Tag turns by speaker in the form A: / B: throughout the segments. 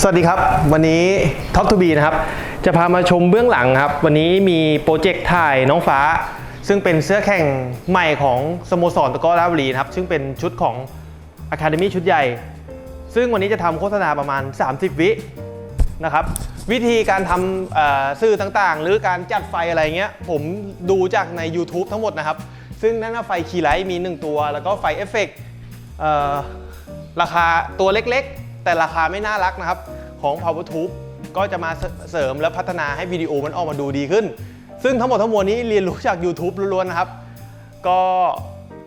A: สวัสดีครับ วันนี้ Talk to B นะครับ จะพามาชมเบื้องหลังครับ วันนี้มีโปรเจกต์ถ่ายน้องฟ้า ซึ่งเป็นเสื้อแข่งใหม่ของสโมสรตะกร้อราชบุรีนะครับ ซึ่งเป็นชุดของ Academy ชุดใหญ่ ซึ่งวันนี้จะทำโฆษณาประมาณ 30 วินะครับ วิธีการทำสื่อต่างๆ หรือการจัดไฟอะไรเงี้ย ผมดูจากใน YouTube ทั้งหมดนะครับ ซึ่งนั่นนะไฟคีไลท์มี 1 ตัว แล้วก็ไฟเอฟเฟกต์ราคาตัวเล็กๆ แต่ราคาไม่น่ารักนะครับ ของ PowerTube ก็จะมาเสริมและพัฒนาให้วิดีโอมันออกมาดูดีขึ้น ซึ่งทั้งหมดทั้งมวลนี้เรียนรู้จาก YouTube ล้วนๆนะครับ ก็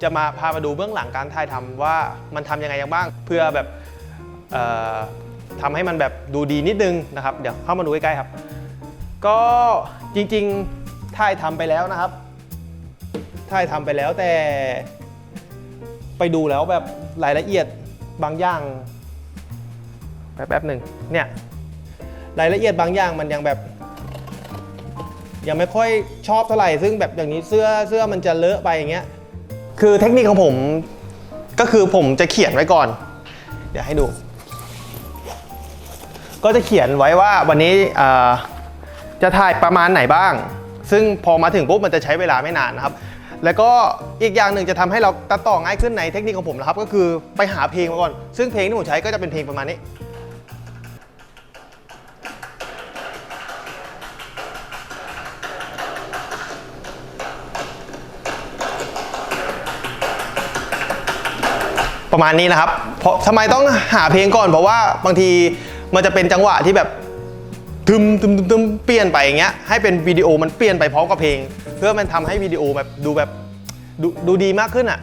A: จะมาพามาดูเบื้องหลังการถ่ายทำว่ามันทำยังไงบ้าง เพื่อแบบทำให้มันแบบดูดีนิดนึงนะครับ เดี๋ยวเข้ามาดูใกล้ๆครับ ก็จริงๆถ่ายทำไปแล้วนะครับถ่ายทำไปแล้วแต่ไปดูแล้วแบบรายละเอียดบางอย่าง แป๊บๆหนึ่งเนี่ยรายละเอียดบางอย่างมันยังแบบ ยังไม่ค่อยชอบเท่าไหร่ ซึ่งแบบอย่างนี้เสื้อเสื้อมันจะเลอะไปอย่างเงี้ยคือเทคนิคของผมก็คือผมจะเขียนไว้ก่อน เดี๋ยวให้ดู ก็จะเขียนไว้ว่าวันนี้จะถ่ายประมาณไหนบ้าง ซึ่งพอมาถึงปุ๊บมันจะใช้เวลาไม่นานนะครับ แล้วก็อีกอย่างหนึ่งจะทำให้เราตัดต่อง่ายขึ้นในเทคนิคของผมนะครับ ก็คือไปหาเพลงมาก่อน ซึ่งเพลงที่ผมใช้ก็จะเป็นเพลงประมาณนี้ ประมาณนี้นะครับ เพราะทำไมต้องหาเพลงก่อนเพราะว่าบางทีมันจะเป็นจังหวะที่แบบทึมทึมทึมทึมเปลี่ยนไปอย่างเงี้ยให้เป็นวิดีโอมันเปลี่ยนไปพร้อมกับเพลง เพื่อมันทำให้วิดีโอแบบดูแบบดูดูดีมากขึ้นอะ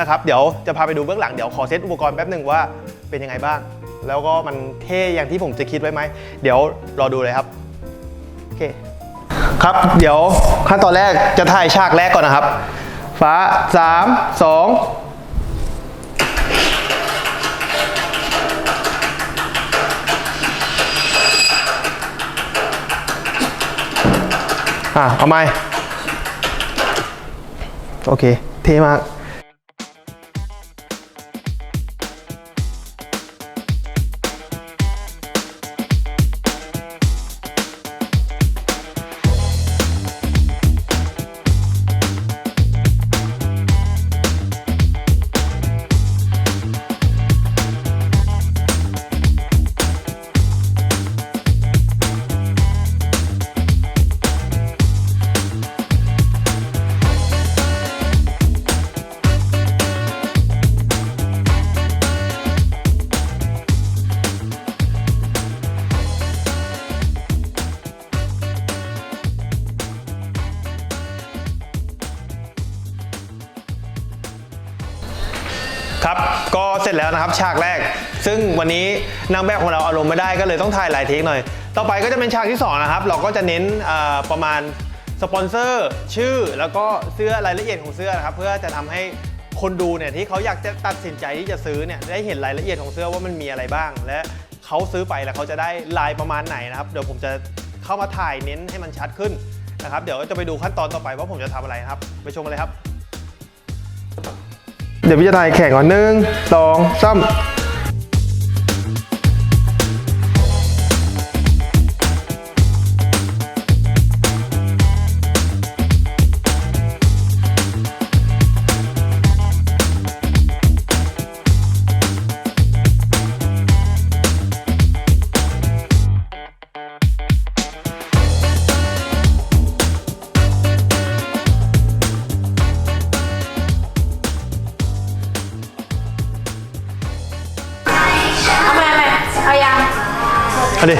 A: นะครับ เดี๋ยวจะพาไปดูเบื้องหลังเดี๋ยวขอเซตอุปกรณ์แป๊บหนึ่งว่าเป็นยังไงบ้าง แล้วก็มันเท่อย่างที่ผมจะคิดไว้ไหมเดี๋ยวรอดูเลยครับโอเคครับ เดี๋ยวขั้นตอนแรกจะถ่ายฉากแรกก่อนนะครับ ฟ้าสามสอง อะเอาไหมโอเค เท่มาก ครับ ก็เสร็จแล้วนะครับฉากแรก ซึ่งวันนี้นางแบบของเราอารมณ์ไม่ได้ก็เลยต้องถ่ายหลายเทคหน่อย ต่อไปก็จะเป็นฉากที่สองนะครับ เราก็จะเน้นประมาณสปอนเซอร์ ชื่อแล้วก็เสื้อรายละเอียดของเสื้อนะครับ เพื่อจะทำให้คนดูเนี่ยที่เขาอยากจะตัดสินใจที่จะซื้อเนี่ยได้เห็นรายละเอียดของเสื้อว่ามันมีอะไรบ้าง และเขาซื้อไปแล้วเขาจะได้ลายประมาณไหนนะครับ เดี๋ยวผมจะเข้ามาถ่ายเน้นให้มันชัดขึ้นนะครับ เดี๋ยวจะไปดูขั้นตอนต่อไปว่าผมจะทำอะไรครับ ไปชมกันเลยครับ เดี๋ยวพี่จะถ่ายแข่งก่อนหนึ่งสองสาม
B: เอา
A: ดิ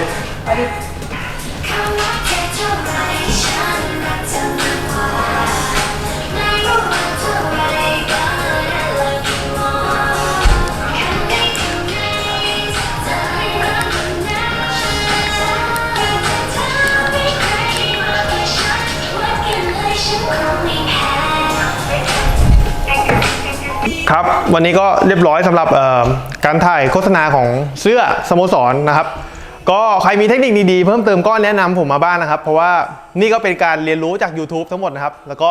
A: ครับ วันนี้ก็เรียบร้อยสำหรับเอ่อการถ่ายโฆษณาของเสื้อสโมสรนะครับ ก็ใครมีเทคนิคดีๆ เพิ่มเติมก็แนะนำผมมาบ้างนะครับ เพราะว่านี่ก็เป็นการเรียนรู้จาก YouTube ทั้งหมดนะครับ แล้วก็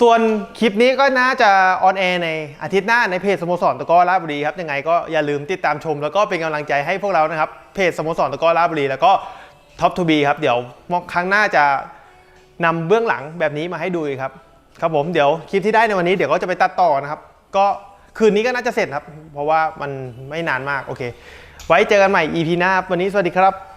A: ส่วนคลิปนี้ก็น่าจะออนแอร์ในอาทิตย์หน้าในเพจสโมสรตะก้อราบุรีครับยังไงก็อย่าลืมติดตามชม แล้วก็เป็นกำลังใจให้พวกเรานะครับเพจสโมสรตะก้อราบุรี แล้วก็ท็อปทูบีครับเดี๋ยวครั้งหน้าจะนำเบื้องหลังแบบนี้มาให้ดูอีกครับครับผมเดี๋ยวคลิปที่ได้ในวันนี้เดี๋ยวก็จะไปตัดต่อนะครับ ก็คืนนี้ก็น่าจะเสร็จครับ เพราะว่ามันไม่นานมากโอเค ไว้เจอกันใหม่ EP หน้าครับวันนี้สวัสดีครับ